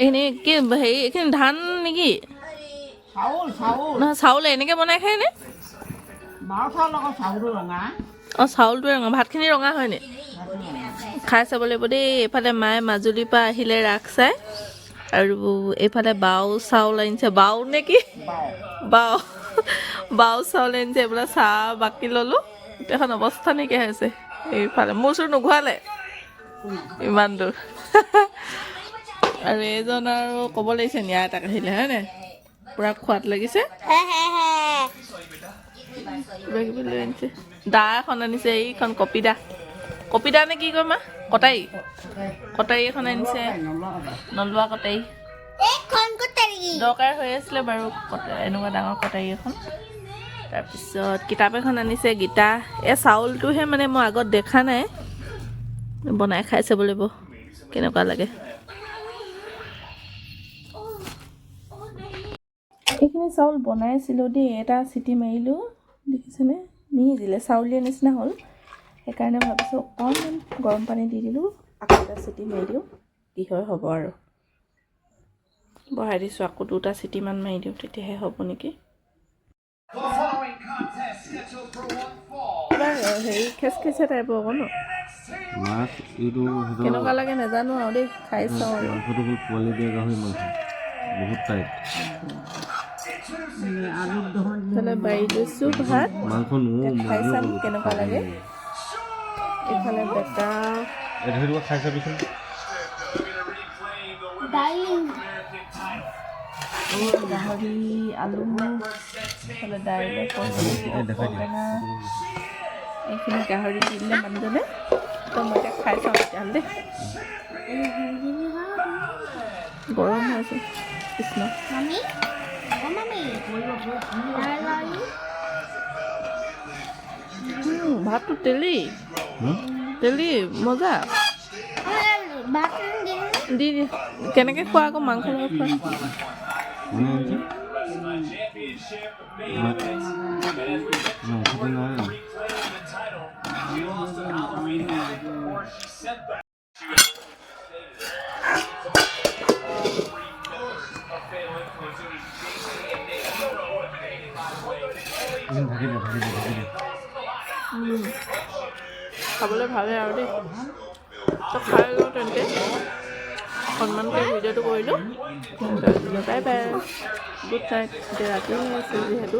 এইখিনি কি হেৰি এইখিনি ধান নেকি? চাউল চাউল। নহয় চাউলে এনেকৈ বনাই খায়নে? মাৰ চাউল চাউলটো ৰঙা। অঁ চাউলটোৱে ৰঙা ভাতখিনি ৰঙা হয়নে? খাই চাব লাগিব দেই এইফালে মায়ে মাজুলীৰ পৰা আহিলে ৰাস চাই আৰু এইফালে বাও চাউল আনিছে বাও নে কি? বাও। বাও চাউল আনিছে এইবিলাক চাহ বাকি ল'লোঁ গোটেইখন অৱস্থা নাইকিয়া হৈছে এইফালে। মোৰ ওচৰত নোঘোৱালে ইমান দূৰ। আৰু এইজন আৰু ক'ব লাগিছে ন্যায় তাক আহিলে হয় নাই? পূৰা খোৱাত লাগিছে। কিবা কিবি লৈ আনিছে। দা এখন আনিছে এইখন কপিদা। কপিদা নে কি কয় মা? কটাৰী। কটাৰী এখন আনিছে। নলোৱা কটাৰী। দৰকাৰ হৈ আছিলে বাৰু এনেকুৱা ডাঙৰ কটাৰী এখন। তাৰপিছত কিতাপ এখন আনিছে গীতা। এই চাউলটোহে মানে মই আগত দেখা নাই। বনাই খাই চাব লাগিব। কেনেকুৱা লাগে। এইখিনি চাউল বনাইছিলোঁ দেই এটা চিটি মাৰিলোঁ দেখিছেনে? নিসিজিলে চাউলীয়া নিচিনা হ'ল। সেইকাৰণে ভাবিছোঁ অকণমান গৰম পানী দি দিলোঁ আকৌ এটা চিটি মাৰি দিওঁ কি হয় হ'ব আৰু। বহাই দিছোঁ আকৌ দুটা চিটিমান মাৰি দিওঁ তেতিয়াহে হ'ব নেকি? হেৰি খেচখেচে টাইপৰ আকৌ ন? মাছ এইটো সেইটো কেনেকুৱা লাগে নাজানো আৰু দেই খাই চাওঁ আৰু। পোৱালি দিয়া গাহৰি মাংস বহুত টাইট এইফালে বাৰী লৈছোঁ ভাত মাংস নোহোঁ খাই চাম কেনেকুৱা লাগে এইফালে বেটা খাই চাবিচোন গাহৰি আলু এইফালে দাইল এইখিনি গাহৰি দি দিলে মানুহজনে তো মই এতিয়া খাই চাওঁ তেতিয়াহ'লে দেই গৰম হৈ আছে কৃষ্ণ? Oh, mami. Lagi. উম, ভাতটো তেলি হুম? তেলি মজা Bakal din. দি দি কেনেকৈ খোৱা আকৌ মাংস লগত খোৱা কোনে খাবলৈ ভালে আৰু দেই। তো খাই লওঁ তেন্তে। অকণমানকৈ ভিডিঅ'টো কৰিলোঁ। Bye bye. গুড নাইট এতিয়া ৰাতি আছে যিহেতু।